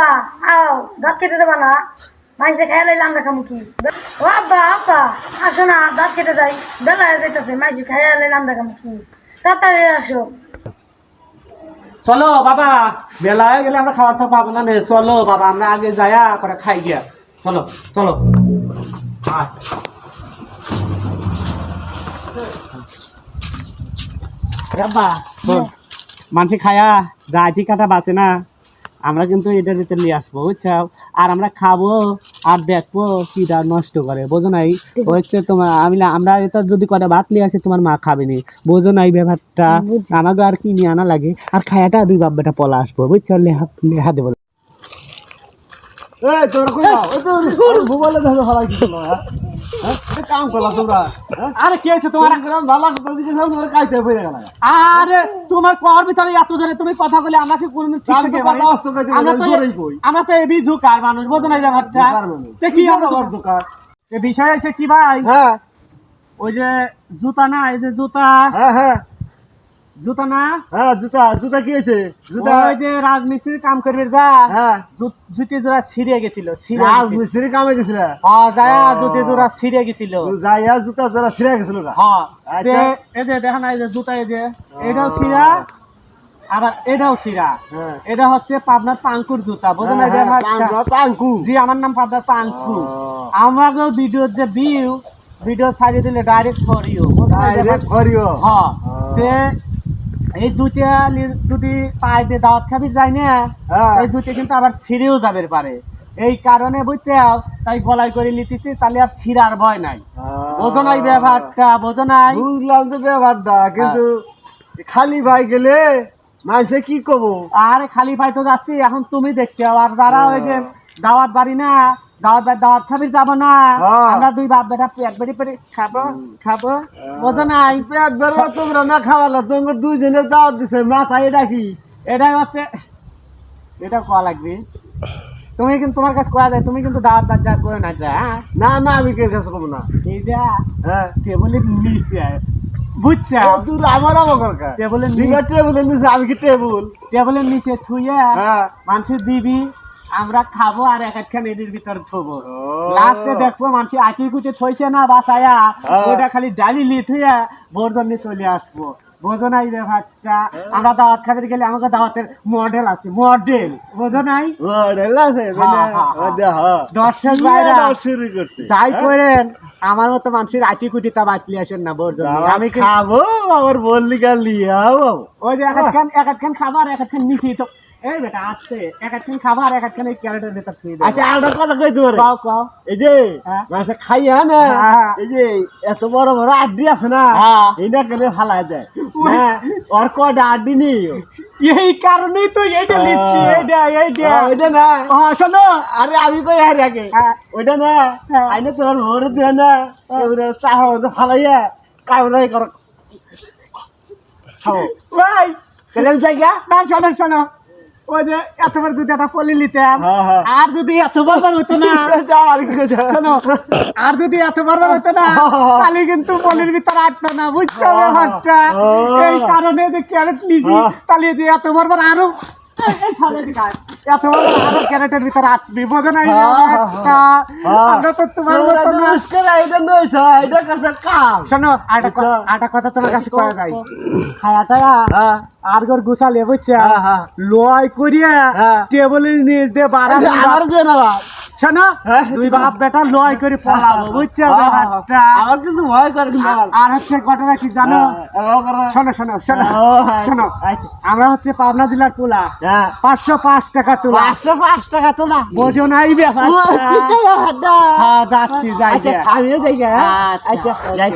আব্বা আও দাঁত কেটে দেবা না। মাইসে খাই লাইলে আমরা খামু কি? ও আব্বা আব্বা আসো না দাঁত কেটে যাই। বেলা হয়ে যাইতেছে মাইসে খাই লাইলে আমরা খামু কি? তাড়াতাড়ি আসো। চলো বাবা বেলা হয়ে গেলে আমরা খাবার তো পাবো না চলো বাবা আমরা আগে যায়া করে খাই গিয়া। চলো চলো। রাব্বা শোন, মানসি খায়া রাইটি কাটা বাঁচে না। আমরা কিন্তু এটার ভিতরে নিয়ে আসব বুঝছ আর আমরা খাব আর দেখব কি কিটা নষ্ট করে বোঝো নাই? হচ্ছে তোমার আমি না- আমরা এটা যদি কটা ভাত নিয়ে আসি তোমার মা খাবে নি বোঝো নাই ব্যাপারটা। আমাকে আর কি নিয়ে আনা লাগে? আর খায়াটা দুই বাপ বেটা পলা আসব বুঝছ? লেহা লেহা দেবো। এই তোর কই যাও এই তোর কাম করলা তোমরা আরে কি হয়েছে তোমার? তোমার গ্রাম ভালো কথা দিকে সব তোর কাইতে পড়ে গেল আরে তোমার কর ভিতরে এত জোরে তুমি কথা বলে আমাকে আমরা তো আমরা এবি ঝুকার মানুষ বোঝো ব্যাপারটা। কি আমরা দোকান এ বিষয় আছে কি ভাই? হ্যাঁ। ওই যে জুতা না এই যে জুতা। হ্যাঁ হ্যাঁ। জুতা না? হ্যাঁ জুতা জুতা কি হয়েছে? জুতা ওই যে রাজমিস্ত্রির কাম করবে যা। হ্যাঁ। জুতি জোড়া ছিঁড়ে গেছিল ছিঁড়ে রাজ গেছিল। মিস্ত্রি কামে গেছিল? হ্যাঁ যায়। জুতি জোড়া ছিঁড়ে গেছিল। যাইয়া জুতা জোড়া ছিঁড়ে গেছিল হ্যাঁ আচ্ছা। এই যে দেখা না এই যে জুতা এই যে এটাও ছিঁড়া আবার এটাও ছিঁড়া। হ্যাঁ। এটা হচ্ছে পাবনার পাঙ্কুর জুতা বোঝো না হ্যাঁ, যে হ্যাঁ, আমার পাঙ্কু, জি আমার নাম পাবনার পাঙ্কু। আমাকে ভিডিওর যে ভিউ ভিডিও ছাড়িয়ে দিলে ডাইরেক্ট ফর ইউ ডাইরেক্ট করিও হ্যাঁ। ও। তে এই জুতা যদি পায়ে দিয়ে দাওয়াত খাবি যায় না হ্যাঁ। এই জুতে কিন্তু আবার ছিঁড়েও যাবে পারে। এই কারণে বুঝছে তাই গলায় করে লিতেছি তাহলে আর ছিঁড়ার ভয় নাই। বোঝো নাই ব্যাপারটা বোঝো নাই। বুঝলাম তো ব্যাপারটা কিন্তু হ্যাঁ। খালি ভাই গেলে মানুষে কি কব? আরে খালি ভাই তো যাচ্ছি এখন তুমি দেখছ আর যারা ওই যে দাওয়াত বাড়ি না দাওয়াত দাওয়াত খাবি যাব না। হ্যাঁ। আমরা দুই বাপ বেটা পেট বেড়ে পেরে খাব খাব। বোঝো নাই পেট বেরো তোমরা না খাওয়ালা তোমার দুইজনের দাওয়াত দিছে মাথায় এটা কি? এটাই হচ্ছে এটা কয়া লাগবে? তুমি কিন্তু তোমার কাছে কয়া যায় তুমি কিন্তু দাওয়াত যা করে না যা হ্যাঁ? না না আমি কে কাছে কব না। এইটা হ্যাঁ। টেবলের নিচে বুঝছ? তুই আমার আমার টেবলের নিচে টেবিলের নিচে আমি কি টেবিল? টেবলের নিচে থুয়ে হ্যাঁ। মানুষের দিবি আমরা খাব আর এক একখান এটির ভিতর থবো। লাস্টে দেখব মানুষ আটি কুটে থইছে না বাসায়া হ্যাঁ। ওটা খালি ডালি হইয়া বোর জন্য চলে আসব। বোঝো নাই ব্যাপারটা? আমরা দাওয়াত খাতে গেলে আমাকে দাওয়াতের মডেল আছে মডেল বোঝো নাই? রেল আছে হ্যাঁ, হ্যাঁ, দেহ দর্শক ভাইরা শুরু করছে? যাই হ্যাঁ? করেন আমার মতো মানুষের আটি কুটি তা বাতলি আসেন না বোর আমি খাব আমার বললি লিয়াও। ওই যে এক একখান এক একখান খাবার এক একখান নিচেই তো এই বেটা আসছে। এক একখান খাবার এক একখান এই ক্যারেটের ভেতর আচ্ছা কথা কই তোমার? কাও কাও। এই যে হ্যাঁ। মাসে খাইয়া না হ্যাঁ। এই যে এত বড় বড় আড্ডি আছে না হ্যাঁ। এইটা গেলে ফালাই যায়। হ্যাঁ, ওর কটা আড্ডি নেই? এই কারণেই তো এইটা লিখছি হ্যাঁ। এইটা এইটা। ওইটা না। হ্যাঁ শোনো। আরে আমি কই আর আগে? হ্যাঁ। ওইটা না। হ্যাঁ। আইনে তোমার ভোরে দিয়ে না। এবারে চাহ ফালাইয়া কামড়াই কর। খাও। ভাই। কেন জায়গা না শোনো শোনো। ওই যে এতবার যদি একটা পলি নিতাম হ্যাঁ, হ্যাঁ। আর যদি এত বড় হতো না? শোনো আর যদি এত বড় হতো না তাহলে কিন্তু পলির ভিতর আটতো না বুঝছ ব্যাপারটা এই কারণে যে ক্যারেট হ্যাঁ। তাহলে যে এতবার আরও এই, এই ছাড়ে দিকে আয়। এত বড় বড় আরও ক্যারেটের ভিতর আটবি বোঝো না এই হ্যাঁ, ব্যাপারটা? আমরা তো তোমার মতো তো এটা নইছ, এটা করছে কাম। শোনো আটা। আটা কথা তোমার কাছে করা যায় খায়াটা আর গোর গুছালে বুঝছে। করিয়া হ্যাঁ। টেবিলের নিচ দিয়ে বাড়া আমার দিয়ে না বাপ। শোনো হ্যাঁ। দুই বাপ বেটা লয় করে পলাবো বুঝছ হ্যাঁ, হ্যাঁ, আমার কিন্তু ভয় করে আর হচ্ছে ঘটনা কি জানো হ্যাঁ। শোনো শোনো শোনো হ্যাঁ। শোনো। আমরা হচ্ছে পাবনা জেলার পোলা হ্যাঁ। পাঁচশো পাঁচ টাকা তোলা পাঁচশো পাঁচ টাকা তোলা। বোঝো নাই ব্যাপার। হ্যাঁ যাচ্ছি যাই আচ্ছা, যাই হ্যাঁ? আচ্ছা, আচ্ছা, যাই।